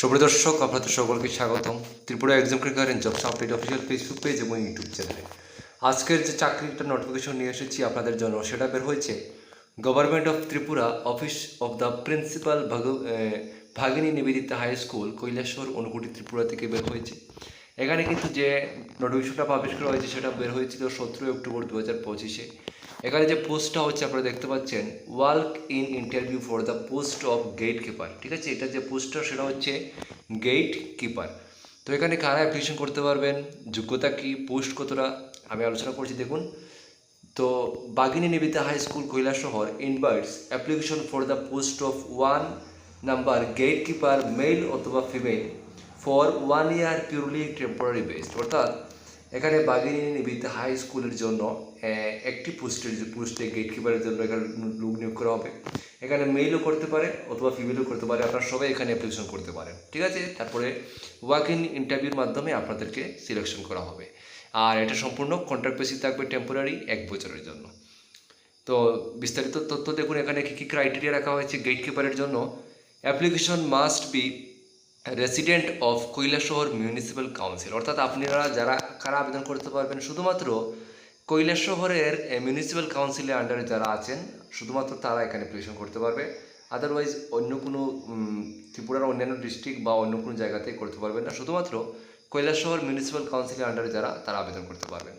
সুপ্রিয় দর্শক, আপনাদের সকলকে স্বাগতম। Tripura exam cracker and jobs update official Facebook page এবং ইউটিউব চ্যানেলে আজকের যে চাকরিটা নোটিফিকেশন নিয়ে এসেছি আপনাদের জন্য, সেটা বের হয়েছে। Government of Tripura office of the principal ভাগ ভাগিনী নিবেদিতা হাই স্কুল কৈলাসহর অনুকুটি ত্রিপুরা থেকে বের হয়েছে। এখানে কিন্তু যে নোটিফিকেশনটা পাবলিশ করা হয়েছে, সেটা বের হয়েছিল সতেরোই অক্টোবর দু হাজার পঁচিশে। এখানে যে পোস্টটা হচ্ছে, আপনারা দেখতে পাচ্ছেন work in interview for the post of gate keeper ঠিক আছে? এটা যে পোস্টটা সেটা হচ্ছে গেট কিপার তো এখানে কারা অ্যাপ্লিকেশন করতে পারবেন, যোগ্যতা কি পোস্ট কতটা, আমি আলোচনা করছি, দেখুন। তো বাগিনী Nivedita high school Kailashahar invites application for the post of one number gate keeper male অথবা female for one year purely temporary based অর্থাৎ এখানে বাগিনী নিবেদিতা হাই স্কুলের জন্য একটি পোস্টের পোস্টে গেট কিপারের জন্য এখানে লোক নিয়োগ করা হবে। এখানে মেলও করতে পারে অথবা ফিমেলও করতে পারে, আপনারা সবাই এখানে অ্যাপ্লিকেশন করতে পারেন, ঠিক আছে? তারপরে ওয়াক ইন ইন্টারভিউর মাধ্যমে আপনাদেরকে সিলেকশন করা হবে। আর এটা সম্পূর্ণ কন্ট্রাক্ট বেসিস থাকবে টেম্পোরারি এক বছরের জন্য। তো বিস্তারিত তথ্য দেখুন, এখানে কী কী ক্রাইটেরিয়া রাখা হয়েছে গেট কিপারের জন্য। Application must be resident of Kailashahar municipal council অর্থাৎ আপনারা যারা, কারা আবেদন করতে পারবেন, শুধুমাত্র কৈলাসহরের মিউনিসিপ্যাল কাউন্সিলের আন্ডারে যারা আছেন, শুধুমাত্র তারা এখানে অ্যাপ্লিকেশন করতে পারবে। আদারওয়াইজ অন্য কোনো ত্রিপুরার অন্যান্য ডিস্ট্রিক্ট বা অন্য কোনো জায়গাতে করতে পারবেন না। শুধুমাত্র কৈলাসহর মিউনিসিপ্যাল কাউন্সিলের আন্ডারে যারা, তারা আবেদন করতে পারবেন।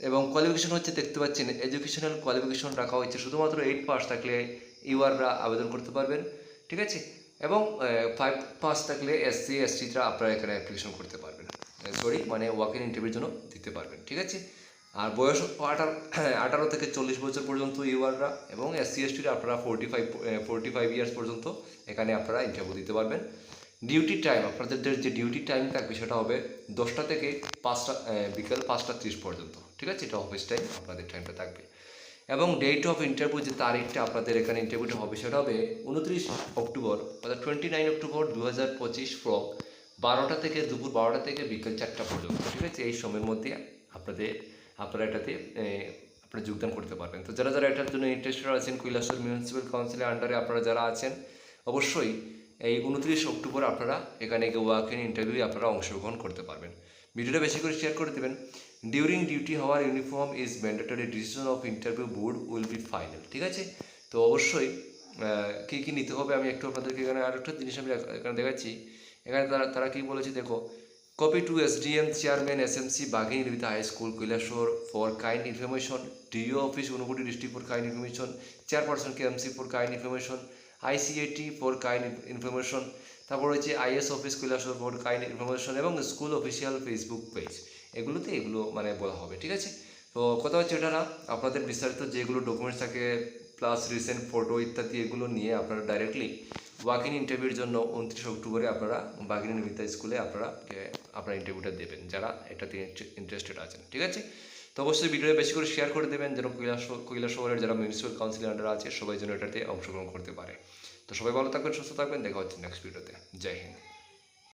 এবং কোয়ালিফিকেশন হচ্ছে, দেখতে পাচ্ছেন এডুকেশনাল কোয়ালিফিকেশন রাখা হয়েছে। শুধুমাত্র এইট পাস থাকলে ইউআররা আবেদন করতে পারবেন। ঠিক আছে? এবং ফাইভ পাস থাকলে এসসি এসটিরা আপনারা এখানে অ্যাপ্লিকেশন করতে পারবেন। সরি মানে ওয়াক ইন ইন্টারভিউর জন্য দিতে পারবেন, ঠিক আছে? আর বয়স আঠারো আঠারো থেকে চল্লিশ বছর পর্যন্ত ইউআররা এবং এসসি এসটিরা আপনারা forty five forty five years পর্যন্ত এখানে আপনারা ইন্টারভিউ দিতে পারবেন। ডিউটি টাইম আপনাদের যে ডিউটি টাইম থাকবে সেটা হবে দশটা থেকে পাঁচটা বিকেল পাঁচটা ত্রিশ পর্যন্ত, ঠিক আছে? এটা অফিস টাইম আপনাদের টাইমটা থাকবে। এবং ডেট অফ ইন্টারভিউ যে তারিখটা আপনাদের এখানে ইন্টারভিউটা হবে, সেটা হবে উনত্রিশ অক্টোবর অর্থাৎ টোয়েন্টি নাইন অক্টোবর দু হাজার পঁচিশ ফ্রম বারোটা থেকে দুপুর বারোটা থেকে বিকেল চারটা পর্যন্ত। ঠিক আছে? এই সময়ের মধ্যে আপনাদের, আপনারা এটাতে আপনারা যোগদান করতে পারবেন। তো যারা যারা এটার জন্য ইন্টারেস্টেড আছেন কৈলাসর মিউনিসিপ্যাল কাউন্সিলের আন্ডারে আপনারা যারা আছেন, অবশ্যই এই উনত্রিশ অক্টোবর আপনারা এখানে ওয়াক ইন ইন্টারভিউ আপনারা অংশগ্রহণ করতে পারবেন। ভিডিওটা বেশি করে শেয়ার করে দেবেন। ডিউরিং ডিউটি হওয়ার uniform is mandatory decision of interview board will be final ঠিক আছে? তো অবশ্যই কী কী নিতে হবে আমি একটু আপনাদেরকে এখানে আরেকটা জিনিস আমি এখানে দেখাচ্ছি। এখানে তারা তারা কী বলেছে দেখো copy to S SDM chairman S SMC Baghini Nivedita high school Kailashahar for kind information DO office Unakoti district for kind information chairperson KMC for kind information ICAT for kind information তারপর হচ্ছে IS office Kailashahar for kind information এবং school official Facebook page এগুলোতে এগুলো মানে বলা হবে, ঠিক আছে? তো কথা হচ্ছে এটা না, আপনাদের বিস্তারিত যেগুলো ডকুমেন্টস থাকে প্লাস রিসেন্ট ফটো ইত্যাদি এগুলো নিয়ে আপনারা ডাইরেক্টলি ওয়াক ইন ইন্টারভিউর জন্য উনত্রিশ অক্টোবরে আপনারা বাগিনী নিমিতা স্কুলে আপনারা আপনার ইন্টারভিউটা দেবেন, যারা এটাতে ইন্টারেস্টেড আছেন, ঠিক আছে? তো অবশ্যই ভিডিওটা বেশি করে শেয়ার করে দেবেন, যেন কৈলাস শহরের যারা মিউনিসিপ্যাল কাউন্সিলের আন্ডার আছে, সবাই যেন এটাতে অংশগ্রহণ করতে পারে। তো সবাই ভালো থাকবেন, সুস্থ থাকবেন, দেখা হচ্ছে নেক্সট ভিডিওতে জয় হিন্দ।